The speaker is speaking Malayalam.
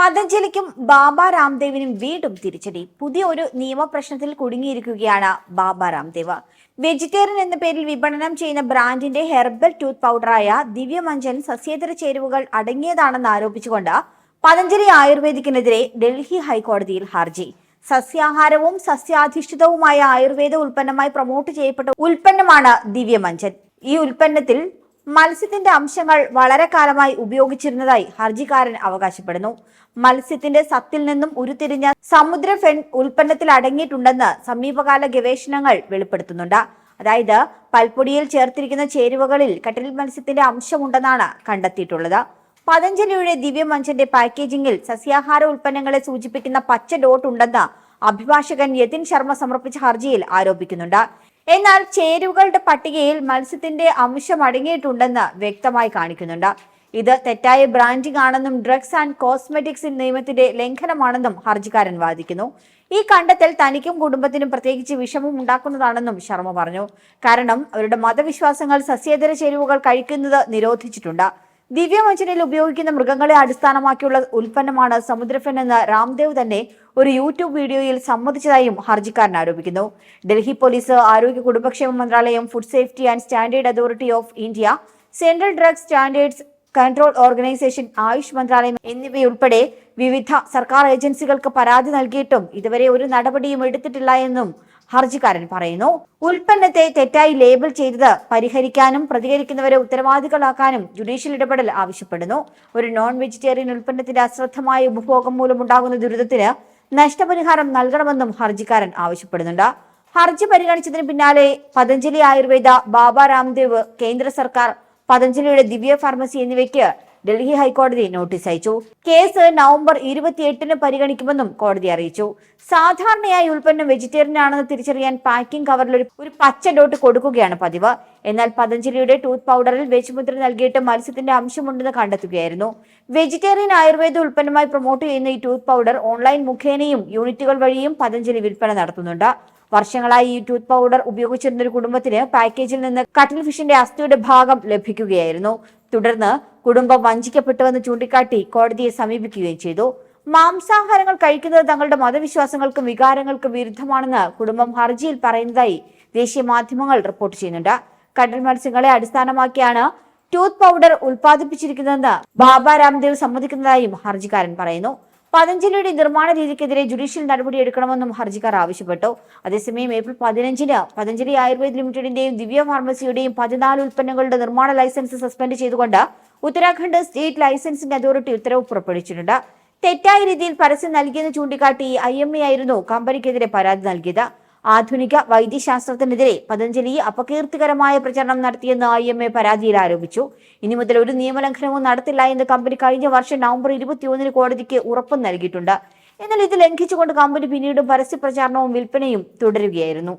പതഞ്ജലിക്കും ബാബ രാംദേവിനും വീണ്ടും തിരിച്ചടി. പുതിയ ഒരു നിയമപ്രശ്നത്തിൽ കുടുങ്ങിയിരിക്കുകയാണ് ബാബ രാംദേവ്. വെജിറ്റേറിയൻ എന്ന പേരിൽ വിപണനം ചെയ്യുന്ന ബ്രാൻഡിന്റെ ഹെർബൽ ടൂത്ത് പൗഡറായ ദിവ്യമഞ്ചൻ സസ്യേതര ചേരുവകൾ അടങ്ങിയതാണെന്ന് ആരോപിച്ചുകൊണ്ട് പതഞ്ജലി ആയുർവേദിക്കിനെതിരെ ഡൽഹി ഹൈക്കോടതിയിൽ ഹർജി. സസ്യാഹാരവും സസ്യാധിഷ്ഠിതവുമായ ആയുർവേദ ഉൽപ്പന്നമായി പ്രൊമോട്ട് ചെയ്യപ്പെട്ട ഉൽപ്പന്നമാണ് ദിവ്യമഞ്ചൻ ഈ ഉൽപ്പന്നത്തിൽ മത്സ്യത്തിന്റെ അംശങ്ങൾ വളരെ കാലമായി ഉപയോഗിച്ചിരുന്നതായി ഹർജിക്കാരൻ അവകാശപ്പെടുന്നു. മത്സ്യത്തിന്റെ സത്തിൽ നിന്നും ഉരുത്തിരിഞ്ഞ സമുദ്ര ഫെൺ ഉൽപ്പന്നത്തിൽ അടങ്ങിയിട്ടുണ്ടെന്ന് സമീപകാല ഗവേഷണങ്ങൾ വെളിപ്പെടുത്തുന്നുണ്ട്. അതായത് പൽപ്പൊടിയിൽ ചേർത്തിരിക്കുന്ന ചേരുവകളിൽ കട്ടിൽ മത്സ്യത്തിന്റെ അംശമുണ്ടെന്നാണ് കണ്ടെത്തിയിട്ടുള്ളത്. പതഞ്ജലിയുടെ ദിവ്യമഞ്ചന്റെ പാക്കേജിംഗിൽ സസ്യാഹാര ഉൽപ്പന്നങ്ങളെ സൂചിപ്പിക്കുന്ന പച്ച ഡോട്ട് ഉണ്ടെന്ന് അഭിഭാഷകൻ യതിൻ ശർമ്മ സമർപ്പിച്ച ഹർജിയിൽ ആരോപിക്കുന്നുണ്ട്. എന്നാൽ ചേരുവകളുടെ പട്ടികയിൽ മത്സ്യത്തിന്റെ അംശം അടങ്ങിയിട്ടുണ്ടെന്ന് വ്യക്തമായി കാണിക്കുന്നുണ്ട്. ഇത് തെറ്റായ ബ്രാൻഡിംഗ് ആണെന്നും ഡ്രഗ്സ് ആൻഡ് കോസ്മെറ്റിക്സ് നിയമത്തിന്റെ ലംഘനമാണെന്നും ഹർജിക്കാരൻ വാദിക്കുന്നു. ഈ കണ്ടെത്തൽ തനിക്കും കുടുംബത്തിനും പ്രത്യേകിച്ച് വിഷമം ഉണ്ടാക്കുന്നതാണെന്നും ശർമ്മ പറഞ്ഞു. കാരണം അവരുടെ മതവിശ്വാസങ്ങൾ സസ്യേതര ചേരുവകൾ കഴിക്കുന്നത് നിരോധിച്ചിട്ടുണ്ട്. ദിവ്യമഞ്ചനിൽ ഉപയോഗിക്കുന്ന മൃഗങ്ങളെ അടിസ്ഥാനമാക്കിയുള്ള ഉൽപ്പന്നമാണ് സമുദ്രഫൻ എന്ന് രാംദേവ് തന്നെ ഒരു യൂട്യൂബ് വീഡിയോയിൽ സമ്മതിച്ചതായും ഹർജിക്കാരൻ ആരോപിക്കുന്നു. ഡൽഹി പോലീസ് ആരോഗ്യ കുടുംബക്ഷേമ മന്ത്രാലയം food safety and standard authority of India central drugs standards control organisation AYUSH മന്ത്രാലയം എന്നിവയുൾപ്പെടെ വിവിധ സർക്കാർ ഏജൻസികൾക്ക് പരാതി നൽകിയിട്ടും ഇതുവരെ ഒരു നടപടിയും എടുത്തിട്ടില്ല എന്നും ഹർജിക്കാരൻ പറയുന്നു. ഉൽപ്പന്നത്തെ തെറ്റായി ലേബിൾ ചെയ്തത് പരിഹരിക്കാനും പ്രതികരിക്കുന്നവരെ ഉത്തരവാദികളാക്കാനും ജുഡീഷ്യൽ ഇടപെടൽ ആവശ്യപ്പെടുന്നു. ഒരു നോൺ വെജിറ്റേറിയൻ ഉൽപ്പന്നത്തിന്റെ അശ്രദ്ധമായ ഉപഭോഗം മൂലമുണ്ടാകുന്ന ദുരിതത്തിന് നഷ്ടപരിഹാരം നൽകണമെന്നും ഹർജിക്കാരൻ ആവശ്യപ്പെടുന്നുണ്ട്. ഹർജി പരിഗണിച്ചതിന് പിന്നാലെ പതഞ്ജലി ആയുർവേദ ബാബ രാംദേവ് കേന്ദ്ര സർക്കാർ പതഞ്ജലിയുടെ ദിവ്യ ഫാർമസി എന്നിവയ്ക്ക് ഡൽഹി ഹൈക്കോടതി നോട്ടീസ് അയച്ചു. കേസ് നവംബർ ഇരുപത്തിയെട്ടിന് പരിഗണിക്കുമെന്നും കോടതി അറിയിച്ചു. സാധാരണയായി ഉൽപ്പന്നം വെജിറ്റേറിയൻ ആണെന്ന് തിരിച്ചറിയാൻ പാക്കിംഗ് കവറിൽ ഒരു പച്ച ഡോട്ട് കൊടുക്കുകയാണ് പതിവ്. എന്നാൽ പതഞ്ജലിയുടെ ടൂത്ത് പൗഡറിൽ വെച്ചുമുദ്ര നൽകിയിട്ട് മത്സ്യത്തിന്റെ അംശമുണ്ടെന്ന് കണ്ടെത്തുകയായിരുന്നു. വെജിറ്റേറിയൻ ആയുർവേദ ഉൽപ്പന്നമായി പ്രൊമോട്ട് ചെയ്യുന്ന ഈ ടൂത്ത് പൗഡർ ഓൺലൈൻ മുഖേനയും യൂണിറ്റുകൾ വഴിയും പതഞ്ജലി വിൽപ്പന നടത്തുന്നുണ്ട്. വർഷങ്ങളായി ഈ ടൂത്ത് പൗഡർ ഉപയോഗിച്ചിരുന്ന ഒരു കുടുംബത്തിന് പാക്കേജിൽ നിന്ന് കട്ടിൽ ഫിഷിന്റെ അസ്ഥിയുടെ ഭാഗം ലഭിക്കുകയായിരുന്നു. തുടർന്ന് കുടുംബം വഞ്ചിക്കപ്പെട്ടുവെന്ന് ചൂണ്ടിക്കാട്ടി കോടതിയെ സമീപിക്കുകയും ചെയ്തു. മാംസാഹാരങ്ങൾ കഴിക്കുന്നത് തങ്ങളുടെ മതവിശ്വാസങ്ങൾക്കും വികാരങ്ങൾക്കും വിരുദ്ധമാണെന്ന് കുടുംബം ഹർജിയിൽ പറയുന്നതായി ദേശീയ മാധ്യമങ്ങൾ റിപ്പോർട്ട് ചെയ്യുന്നുണ്ട്. കടൽ മത്സ്യങ്ങളെ അടിസ്ഥാനമാക്കിയാണ് ടൂത്ത് പൗഡർ ഉൽപ്പാദിപ്പിച്ചിരിക്കുന്നതെന്ന് ബാബ രാംദേവ് സമ്മതിക്കുന്നതായും ഹർജിക്കാരൻ പറയുന്നു. പതഞ്ജലിയുടെ നിർമ്മാണ രീതിക്കെതിരെ ജുഡീഷ്യൽ നടപടിയെടുക്കണമെന്നും ഹർജിക്കാർ ആവശ്യപ്പെട്ടു. അതേസമയം ഏപ്രിൽ പതിനഞ്ചിന് പതഞ്ജലി ആയുർവേദ ലിമിറ്റഡിന്റെയും ദിവ്യ ഫാർമസിയുടെയും പതിനാല് ഉൽപ്പന്നങ്ങളുടെ നിർമ്മാണ ലൈസൻസ് സസ്പെൻഡ് ചെയ്തുകൊണ്ട് ഉത്തരാഖണ്ഡ് സ്റ്റേറ്റ് ലൈസൻസിംഗ് അതോറിറ്റി ഉത്തരവ് പുറപ്പെടുവിച്ചിട്ടുണ്ട്. തെറ്റായ രീതിയിൽ പരസ്യം നൽകിയെന്ന് ചൂണ്ടിക്കാട്ടി ഐ എം എ ആയിരുന്നു കമ്പനിക്കെതിരെ പരാതി നൽകിയത്. ആധുനിക വൈദ്യശാസ്ത്രത്തിനെതിരെ പതഞ്ജലി അപകീർത്തികരമായ പ്രചരണം നടത്തിയെന്ന് ഐ എം എ പരാതിയിൽ ആരോപിച്ചു. ഇനി മുതൽ ഒരു നിയമലംഘനവും നടത്തില്ല എന്ന് കമ്പനി കഴിഞ്ഞ വർഷം നവംബർ ഇരുപത്തിയൊന്നിന് കോടതിക്ക് ഉറപ്പ് നൽകിയിട്ടുണ്ട്. എന്നാൽ ഇത് ലംഘിച്ചുകൊണ്ട് കമ്പനി പിന്നീട് പരസ്യ പ്രചാരണവും വിൽപ്പനയും തുടരുകയായിരുന്നു.